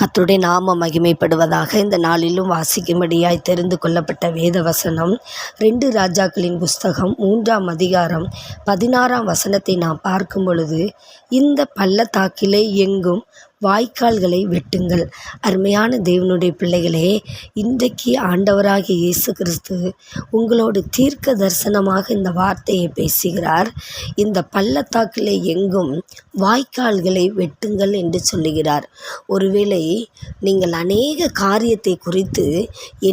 கர்த்தருடைய நாம மகிமைப்படுவதாக இந்த நாளிலும் வாசிக்கும்படியாய் தெரிந்து கொள்ளப்பட்ட வேத வசனம் ரெண்டு ராஜாக்களின் புஸ்தகம் மூன்றாம் அதிகாரம் பதினாறாம் வசனத்தை நாம் பார்க்கும் பொழுது இந்த பள்ளத்தாக்கிலே எங்கும் வாய்க்கால்களை வெட்டுங்கள். அருமையான தேவனுடைய பிள்ளைகளே இன்றைக்கு ஆண்டவராகிய இயேசு கிறிஸ்து உங்களோடு தீர்க்க தரிசனமாக இந்த வார்த்தையை பேசுகிறார். இந்த பள்ளத்தாக்கிலே எங்கும் வாய்க்கால்களை வெட்டுங்கள் என்று சொல்லுகிறார். ஒருவேளை நீங்கள் அநேக காரியத்தை குறித்து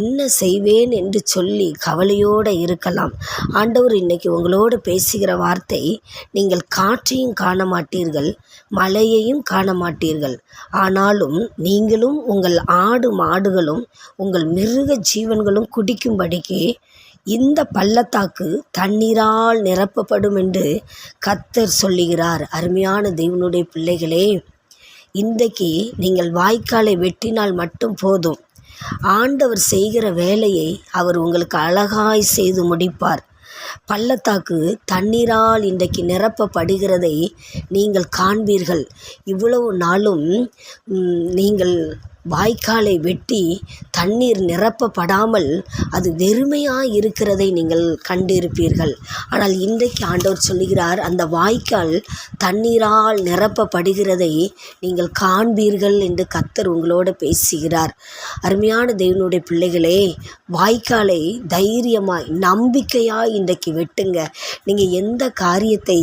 என்ன செய்வேன் என்று சொல்லி கவலையோடு இருக்கலாம். ஆண்டவர் இன்னைக்கு உங்களோடு பேசுகிற வார்த்தை நீங்கள் காற்றையும் காண மாட்டீர்கள் மழையையும் காண மாட்டீர்கள் ஆனாலும் நீங்களும் உங்கள் ஆடு மாடுகளும் உங்கள் மிருக ஜீவன்களும் குடிக்கும்படிக்கு இந்த பள்ளத்தாக்கு தண்ணீரால் நிரப்பப்படும் என்று கத்தர் சொல்லுகிறார். அருமையான தெய்வனுடைய பிள்ளைகளே இன்றைக்கு நீங்கள் வாய்க்காலை வெட்டினால் மட்டும் போதும். ஆண்டவர் செய்கிற வேலையை அவர் உங்களுக்கு அழகாய் செய்து முடிப்பார். பள்ளத்தாக்கு தண்ணீரால் இன்றைக்கு நிரப்பப்படுகிறதை நீங்கள் காண்பீர்கள். இவ்வளவு நாளும் நீங்கள் வாய்க்காலை வெட்டி தண்ணீர் நிரப்பப்படாமல் அது வெறுமையாக இருக்கிறதை நீங்கள் கண்டிருப்பீர்கள். ஆனால் இன்றைக்கு ஆண்டவர் சொல்லுகிறார் அந்த வாய்க்கால் தண்ணீரால் நிரப்பப்படுகிறதை நீங்கள் காண்பீர்கள் என்று கத்தர் உங்களோடு பேசுகிறார். அருமையான தேவனுடைய பிள்ளைகளே வாய்க்காலை தைரியமாய் நம்பிக்கையாக இன்றைக்கு வெட்டுங்க. நீங்கள் எந்த காரியத்தை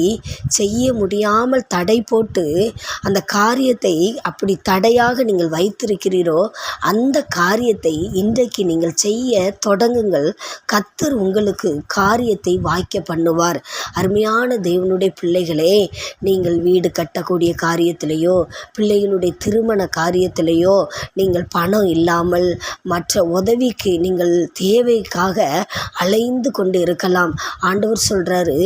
செய்ய முடியாமல் தடை போட்டு அந்த காரியத்தை அப்படி தடையாக நீங்கள் வைத்திருக்கிறீரோ அந்த காரியத்தை இன்றைக்கு நீங்கள் செய்ய தொடங்குங்கள். கத்தர் உங்களுக்கு காரியத்தை வாய்க்க பண்ணுவார். அருமையான தேவனுடைய பிள்ளைகளே நீங்கள் வீடு கட்டக்கூடிய காரியத்திலேயோ பிள்ளைகளுடைய திருமண காரியத்திலேயோ நீங்கள் பணம் இல்லாமல் மற்ற உதவிக்கு நீங்கள் தேவைக்காக அலைந்து கொண்டு இருக்கலாம் ஆண்டவர் சொல்கிறாரு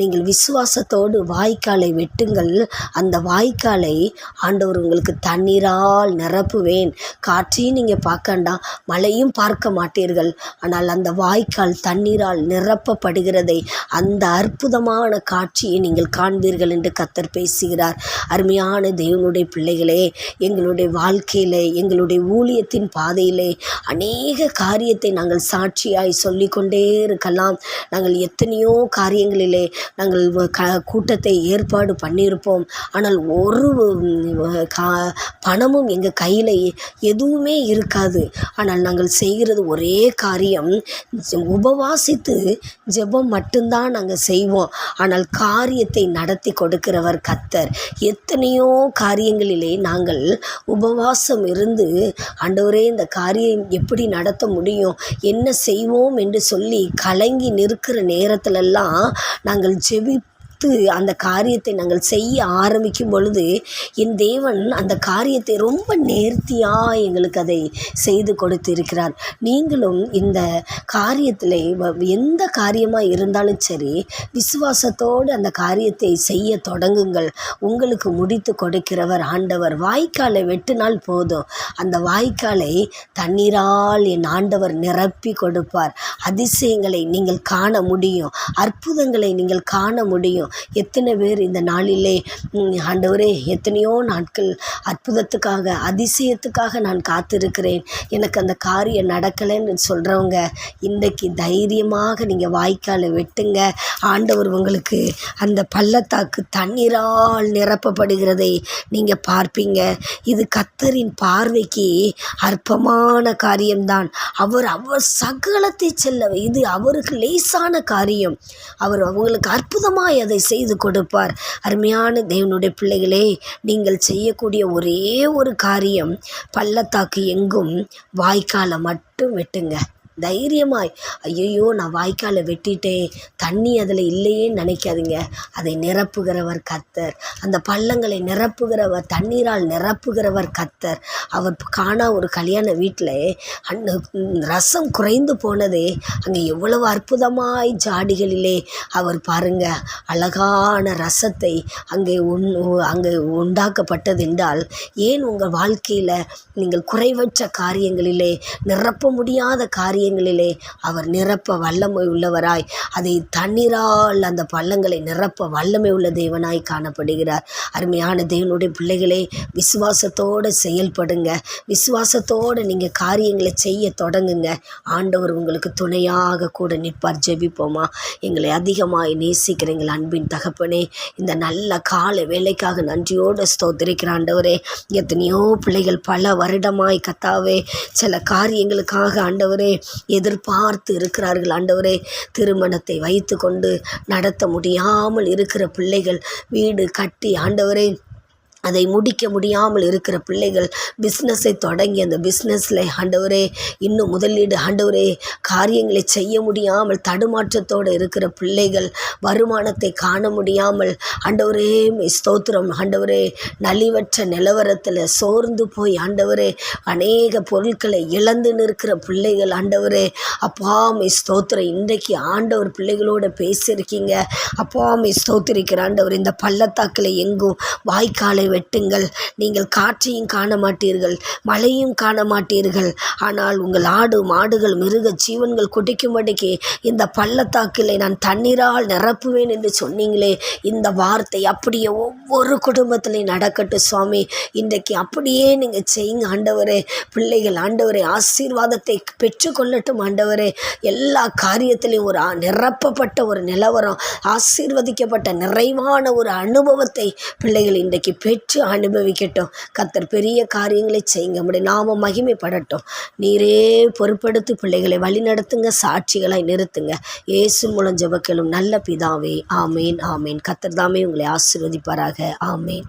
நீங்கள் விசுவாசத்தோடு வாய்க்காலை வெட்டுங்கள். அந்த வாய்க்காலை ஆண்டவர் உங்களுக்கு தண்ணீரால் நிரப்புவேன். காற்றையும் நீங்கள் பார்க்கண்டாம் மழையும் பார்க்க மாட்டீர்கள். ஆனால் அந்த வாய்க்கால் தண்ணீரால் நிரப்பப்படுகிறதை அந்த அற்புதமான காட்சியை நீங்கள் காண்பீர்கள் என்று கத்தர் பேசுகிறார். அருமையான தேவனுடைய பிள்ளைகளே எங்களுடைய வாழ்க்கையிலே எங்களுடைய ஊழியத்தின் பாதையிலே அநேக காரியத்தை நாங்கள் சாட்சியாய் சொல்லிக்கொண்டே இருக்கலாம். நாங்கள் எத்தனையோ காரியங்களிலே நாங்கள் க கூட்டத்தை ஏற்பாடு பண்ணியிருப்போம். ஆனால் ஒரு கா பணமும் எங்கள் கையில் எதுவுமே இருக்காது. ஆனால் நாங்கள் செய்கிறது ஒரே காரியம் உபவாசித்து ஜெபம் மட்டும்தான் நாங்கள் செய்வோம். ஆனால் காரியத்தை நடத்தி கொடுக்கிறவர் கத்தர். எத்தனையோ காரியங்களிலே நாங்கள் உபவாசம் இருந்து ஆண்டவரே இந்த காரியம் எப்படி நடத்த முடியும் என்ன செய்வோம் என்று சொல்லி கலங்கி நிற்கிற நேரத்திலெல்லாம் நாங்கள் ஜெபி பார்த்து அந்த காரியத்தை நாங்கள் செய்ய ஆரம்பிக்கும் பொழுது என் தேவன் அந்த காரியத்தை ரொம்ப நேர்த்தியாக எங்களுக்கு அதை செய்து கொடுத்திருக்கிறார். நீங்களும் இந்த காரியத்தில் வ- எந்த காரியமாக இருந்தாலும் சரி விசுவாசத்தோடு அந்த காரியத்தை செய்ய தொடங்குங்கள். உங்களுக்கு முடித்து கொடுக்கிறவர் ஆண்டவர். வாய்க்காலை வெட்டினால் போதும். அந்த வாய்க்காலை தண்ணீரால் என் ஆண்டவர் நிரப்பி கொடுப்பார். அதிசயங்களை நீங்கள் காண முடியும். அற்புதங்களை நீங்கள் காண முடியும். எத்தனை பேர் இந்த நாளிலே ஆண்டவரே எத்தனையோ நாட்கள் அற்புதத்துக்காக அதிசயத்துக்காக நான் காத்திருக்கிறேன். எனக்கு அந்த காரியம் நடக்கலைன்னு சொல்கிறவங்க இன்றைக்கு தைரியமாக நீங்கள் வாய்க்காலை வெட்டுங்க. ஆண்டவர் உங்களுக்கு அந்த பள்ளத்தாக்கு தண்ணீரால் நிரப்பப்படுகிறதை நீங்கள் பார்ப்பீங்க. இது கத்தரின் பார்வைக்கு அற்பமான காரியம்தான். அவர் அவர் சகலத்தை செல்ல இது அவருக்கு லேசான காரியம். அவர் அவங்களுக்கு அற்புதமாக அதை செய்து கொடுப்பார். அருமையான தேவனுடைய பிள்ளைகளே நீங்கள் செய்யக்கூடிய ஒரே ஒரு காரியம் பள்ளத்தாக்கு எங்கும் வாய்க்காலை மட்டும் வெட்டுங்க. தைரியமாய் ஐயையோ நான் வாய்க்காலை வெட்டிட்டேன். தண்ணி அதில் இல்லையேன்னு நினைக்காதீங்க. அதை நிரப்புகிறவர் கத்தர் அந்த பள்ளங்களை நிரப்புகிறவர் தண்ணீரால் நிரப்புகிறவர் கத்தர் அவர் காணா ஒரு கல்யாண வீட்டில் அன்ன ரசம் குறைந்து போனதே அங்கே எவ்வளவு அற்புதமாய் ஜாடிகளிலே அவர் பாருங்க அழகான ரசத்தை அங்கே உண் அங்கே உண்டாக்கப்பட்டது என்றால் ஏன் உங்கள் வாழ்க்கையில் நீங்கள் குறைவற்ற காரியங்களிலே நிரப்ப முடியாத காரியம் காரியங்களிலே அவர் நிரப்ப வல்லமை உள்ளவராய் அதை தண்ணீரால் அந்த பள்ளங்களை நிரப்ப வல்லமை உள்ள தேவனாய் காணப்படுகிறார். அருமையான தேவனுடைய பிள்ளைகளே விசுவாசத்தோடு செயல்படுங்க. விசுவாசத்தோடு நீங்கள் காரியங்களை செய்ய தொடங்குங்க. ஆண்டவர் உங்களுக்கு துணையாக கூட நிற்பார். ஜெபிப்போமா? எங்களை அதிகமாக நேசிக்கிற எங்கள் அன்பின் தகப்பனே இந்த நல்ல கால வேலைக்காக நன்றியோடு ஸ்தோத்திரிக்கிற ஆண்டவரே எத்தனையோ பிள்ளைகள் பல வருடமாய் கத்தாவே சில காரியங்களுக்காக ஆண்டவரே எதிர்பார்த்து இருக்கிறார்கள். ஆண்டவரே திருமணத்தை வைத்து கொண்டு நடத்த முடியாமல் இருக்கிற பிள்ளைகள் வீடு கட்டி ஆண்டவரே அதை முடிக்க முடியாமல் இருக்கிற பிள்ளைகள் பிஸ்னஸை தொடங்கி அந்த பிஸ்னஸில் ஆண்டவரே இன்னும் முதலீடு ஆண்டவரே காரியங்களை செய்ய முடியாமல் தடுமாற்றத்தோடு இருக்கிற பிள்ளைகள் வருமானத்தை காண முடியாமல் ஆண்டவரே ஸ்தோத்திரம் ஆண்டவரே நலிவற்ற நிலவரத்தில் சோர்ந்து போய் ஆண்டவரே அநேக பொருட்களை இழந்து நிற்கிற பிள்ளைகள் ஆண்டவரே அப்பா ஸ்தோத்திரம் இன்றைக்கு ஆண்டவர் பிள்ளைகளோட பேசியிருக்கீங்க. அப்பா ஸ்தோத்திரிக்கிற ஆண்டவர் இந்த பள்ளத்தாக்கில் எங்கும் வாய்க்காலை வெட்டுங்கள். நீங்கள் காற்றையும் காண மாட்டீர்கள் மழையும் காண மாட்டீர்கள் ஆனால் உங்கள் ஆடு மாடுகள் மிருக ஜீவன்கள் குடிக்கும்படிக்கு இந்த பள்ளத்தாக்கிலே நான் தண்ணீரால் நிரப்புவேன் என்று சொன்னீங்களே. இந்த வார்த்தை அப்படியே ஒவ்வொரு குடும்பத்திலையும் நடக்கட்டும் சுவாமி. இன்றைக்கு அப்படியே நீங்கள் செய்யுங்க ஆண்டவரே. பிள்ளைகள் ஆண்டவரே ஆசீர்வாதத்தை பெற்றுக்கொள்ளட்டும் ஆண்டவரே. எல்லா காரியத்திலையும் ஒரு நிரப்பப்பட்ட ஒரு நிலவரம் ஆசீர்வதிக்கப்பட்ட நிறைவான ஒரு அனுபவத்தை பிள்ளைகள் இன்றைக்கு பெற்று அனுபவிக்கட்டும். கத்தர் பெரிய காரியங்களை செய்யுங்க. நம்முடைய நாம மகிமைப்படட்டும். நீரே பொறுப்படுத்தி பிள்ளைகளை வழிநடத்துங்க. சாட்சிகளாய் நிறுத்துங்க. இயேசு மூலம் ஜபக்கலும் நல்ல பிதாவே. ஆமேன் ஆமேன். கத்தர் தாமே உங்களை ஆசிர்வதிப்பாராக. ஆமேன்.